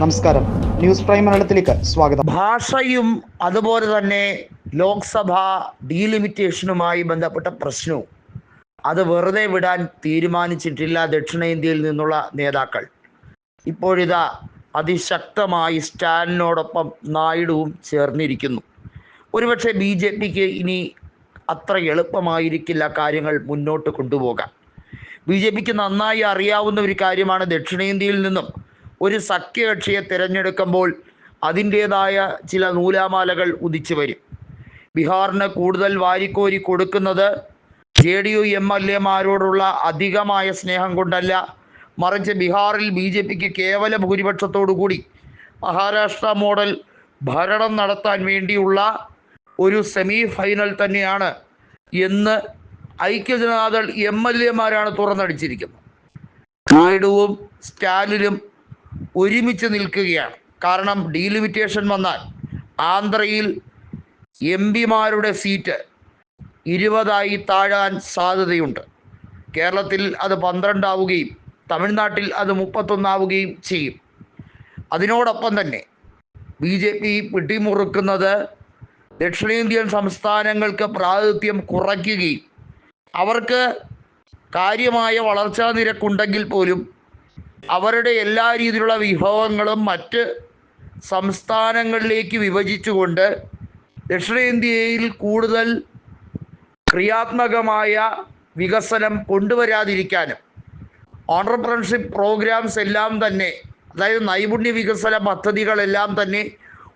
നമസ്കാരം. News prime മലയാളത്തിലേക്ക് സ്വാഗതം. ഭാഷയും അതുപോലെ തന്നെ ലോക്സഭ ഡീലിമിറ്റേഷനുമായി ബന്ധപ്പെട്ട പ്രശ്നവും. അത് വെറുതെ വിടാൻ തീരുമാനിച്ചിട്ടില്ല ദക്ഷിണേന്ത്യയിൽ നിന്നുള്ള നേതാക്കൾ. ഇപ്പോഴിതാ അതിശക്തമായി സ്റ്റാലിനോടൊപ്പം നായിഡുവും ചേർന്നിരിക്കുന്നു. ഒരുപക്ഷെ ബി ജെ പിക്ക് ഇനി അത്ര എളുപ്പമായിരിക്കില്ല കാര്യങ്ങൾ മുന്നോട്ട് കൊണ്ടുപോകാൻ. ബി ജെ പിക്ക് നന്നായി അറിയാവുന്ന ഒരു കാര്യമാണ് ദക്ഷിണേന്ത്യയിൽ നിന്നും ഒരു സഖ്യകക്ഷിയെ തിരഞ്ഞെടുക്കുമ്പോൾ അതിന്റേതായ ചില നൂലാമാലകൾ ഉദിച്ചു വരും. ബീഹാറിന് കൂടുതൽ വാരിക്കോരി കൊടുക്കുന്നത് J D U M L എമാരോടുള്ള അധികമായ സ്നേഹം കൊണ്ടല്ല. മറിച്ച് ബീഹാറിൽ ബി ജെ പിക്ക് കേവല ഭൂരിപക്ഷത്തോടു കൂടി മഹാരാഷ്ട്ര മോഡൽ ഭരണം നടത്താൻ വേണ്ടിയുള്ള ഒരു സെമി ഫൈനൽ തന്നെയാണ് എന്ന് ഐക്യജനതാദൾ എം എൽ എമാരാണ് തുറന്നടിച്ചിരിക്കുന്നത്. നായിഡുവും സ്റ്റാലിനും ഒരുമിച്ച് നിൽക്കുകയാണ്. കാരണം ഡീലിമിറ്റേഷൻ വന്നാൽ ആന്ധ്രയിൽ എം പിമാരുടെ സീറ്റ് ഇരുപതായി താഴാൻ സാധ്യതയുണ്ട്. കേരളത്തിൽ അത് പന്ത്രണ്ടാവുകയും തമിഴ്നാട്ടിൽ അത് മുപ്പത്തൊന്നാവുകയും ചെയ്യും. അതിനോടൊപ്പം തന്നെ ബി ജെ പി പിടിമുറുക്കുന്നത് ദക്ഷിണേന്ത്യൻ സംസ്ഥാനങ്ങൾക്ക് പ്രാതിനിധ്യം കുറയ്ക്കുകയും അവർക്ക് കാര്യമായ വളർച്ചാ നിരക്കുണ്ടെങ്കിൽ പോലും അവരുടെ എല്ലാ രീതിയിലുള്ള വിഭവങ്ങളും മറ്റ് സംസ്ഥാനങ്ങളിലേക്ക് വിഭജിച്ചുകൊണ്ട് ദക്ഷിണേന്ത്യയിൽ കൂടുതൽ ക്രിയാത്മകമായ വികസനം കൊണ്ടുവരാതിരിക്കാനും ഓണ്ടർപ്രണർഷിപ്പ് പ്രോഗ്രാംസ് എല്ലാം തന്നെ അതായത് നൈപുണ്യ വികസന പദ്ധതികളെല്ലാം തന്നെ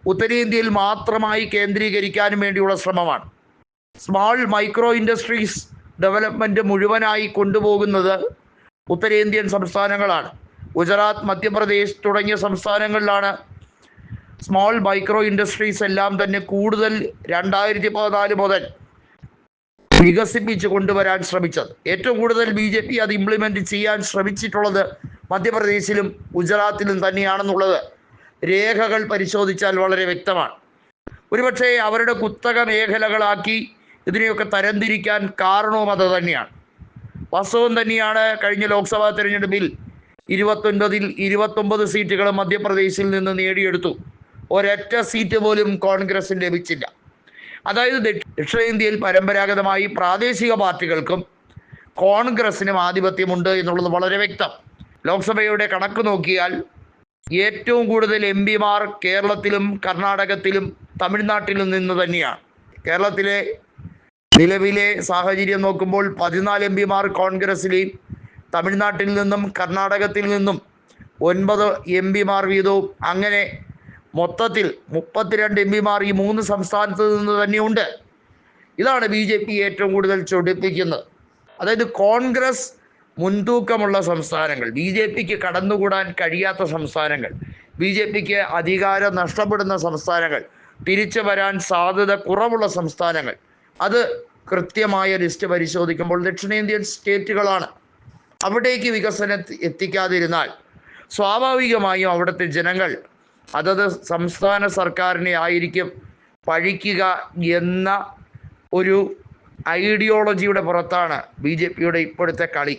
ഉത്തരേന്ത്യയിൽ മാത്രമായി കേന്ദ്രീകരിക്കാനും വേണ്ടിയുള്ള ശ്രമമാണ്. സ്മാൾ മൈക്രോ ഇൻഡസ്ട്രീസ് ഡെവലപ്മെന്റ് മുഴുവനായി കൊണ്ടുപോകുന്നത് ഉത്തരേന്ത്യൻ സംസ്ഥാനങ്ങളാണ്. ഗുജറാത്ത് മധ്യപ്രദേശ് തുടങ്ങിയ സംസ്ഥാനങ്ങളിലാണ് സ്മോൾ മൈക്രോ ഇൻഡസ്ട്രീസ് എല്ലാം തന്നെ കൂടുതൽ രണ്ടായിരത്തി പതിനാല് മുതൽ വികസിപ്പിച്ച് കൊണ്ടുവരാൻ ശ്രമിച്ചത്. ഏറ്റവും കൂടുതൽ ബി ജെ പി അത് ഇംപ്ലിമെന്റ് ചെയ്യാൻ ശ്രമിച്ചിട്ടുള്ളത് മധ്യപ്രദേശിലും ഗുജറാത്തിലും തന്നെയാണെന്നുള്ളത് രേഖകൾ പരിശോധിച്ചാൽ വളരെ വ്യക്തമാണ്. ഒരുപക്ഷെ അവരുടെ കുത്തക മേഖലകളാക്കി ഇതിനെയൊക്കെ തരംതിരിക്കാൻ കാരണവും അത് തന്നെയാണ്. വാസ്തവം തന്നെയാണ് കഴിഞ്ഞ ലോക്സഭാ തെരഞ്ഞെടുപ്പിൽ ഇരുപത്തൊൻപതിൽ ഇരുപത്തൊമ്പത് സീറ്റുകൾ മധ്യപ്രദേശിൽ നിന്ന് നേടിയെടുത്തു. ഒരൊറ്റ സീറ്റ് പോലും കോൺഗ്രസിന് ലഭിച്ചില്ല. അതായത് ദക്ഷിണേന്ത്യയിൽ പരമ്പരാഗതമായി പ്രാദേശിക പാർട്ടികൾക്കും കോൺഗ്രസിനും ആധിപത്യമുണ്ട് എന്നുള്ളത് വളരെ വ്യക്തം. ലോക്സഭയുടെ കണക്ക് നോക്കിയാൽ ഏറ്റവും കൂടുതൽ എം പിമാർ കേരളത്തിലും കർണാടകത്തിലും തമിഴ്നാട്ടിലും നിന്ന് തന്നെയാണ്. കേരളത്തിലെ നിലവിലെ സാഹചര്യം നോക്കുമ്പോൾ പതിനാല് എം പിമാർ കോൺഗ്രസിലെയും തമിഴ്നാട്ടിൽ നിന്നും കർണാടകത്തിൽ നിന്നും ഒൻപത് എം പിമാർ വീതവും അങ്ങനെ മൊത്തത്തിൽ മുപ്പത്തിരണ്ട് എം പിമാർ ഈ മൂന്ന് സംസ്ഥാനത്ത് നിന്ന് തന്നെയുണ്ട്. ഇതാണ് ബി ജെ പി ഏറ്റവും കൂടുതൽ ചൊടിപ്പിക്കുന്നത്. അതായത് കോൺഗ്രസ് മുൻതൂക്കമുള്ള സംസ്ഥാനങ്ങൾ ബി ജെ പിക്ക് കടന്നുകൂടാൻ കഴിയാത്ത സംസ്ഥാനങ്ങൾ ബി ജെ പിക്ക് അധികാരം നഷ്ടപ്പെടുന്ന സംസ്ഥാനങ്ങൾ തിരിച്ചു വരാൻ സാധ്യത കുറവുള്ള സംസ്ഥാനങ്ങൾ. അത് കൃത്യമായ ലിസ്റ്റ് പരിശോധിക്കുമ്പോൾ ദക്ഷിണേന്ത്യൻ സ്റ്റേറ്റുകളാണ്. അവിടേക്ക് വികസനം എത്തിക്കാതിരുന്നാൽ സ്വാഭാവികമായും അവിടുത്തെ ജനങ്ങൾ അതത് സംസ്ഥാന സർക്കാരിനെ ആയിരിക്കും പഴിക്കുക എന്ന ഒരു ഐഡിയോളജിയുടെ പുറത്താണ് ബി ജെ പിയുടെ ഇപ്പോഴത്തെ കളി.